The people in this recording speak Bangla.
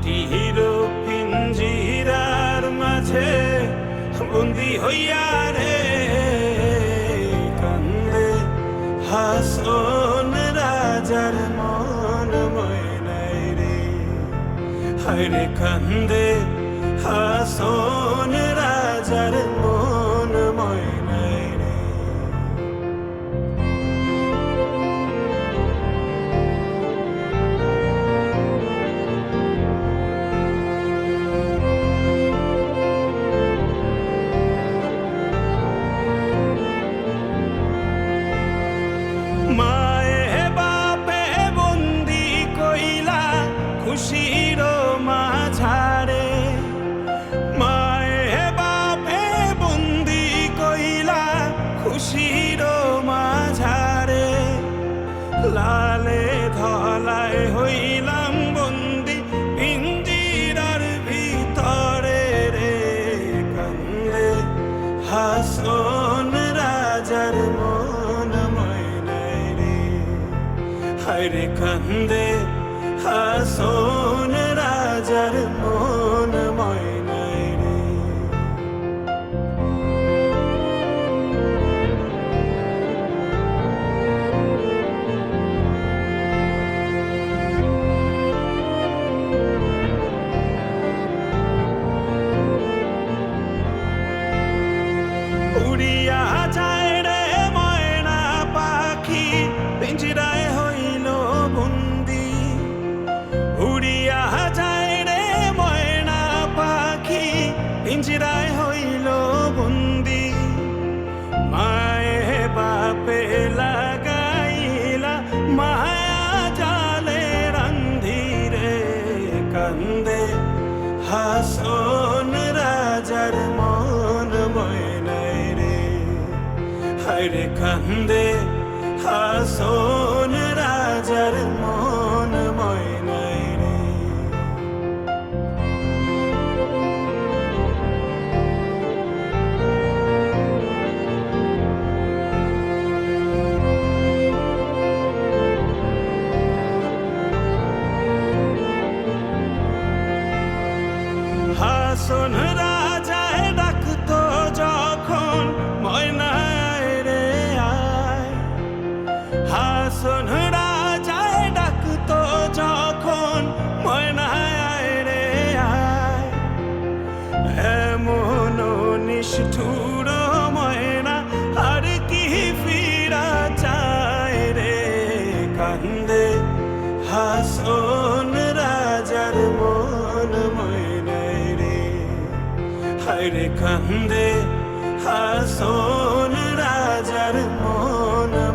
একটি কুটির পিঞ্জিরার মাঝে বন্দি হইয়া রে কান্দে। হাসন রাজার মন ময়নাই রে। হায় রে কান্দে। হাসন রাজার মন ময় হাসন রাজার মন ময়নাই রে হায়রে কান্দে হাসন রাজার হাসন রাজার মন ময়নাই রে। হায়রে কান্দে হাসন রাজার মন হাসন রাজায় ডাকতো যখন, ময়নায় রে আয়। হাসন রাজায় ডাকতো যখন, ময়নায় রে আয়। এমন নিষ্ঠুর ময়না, আর কি ফিরা চায় রে কান্দে। হাসন তার কান্দে হাসন রাজার মন।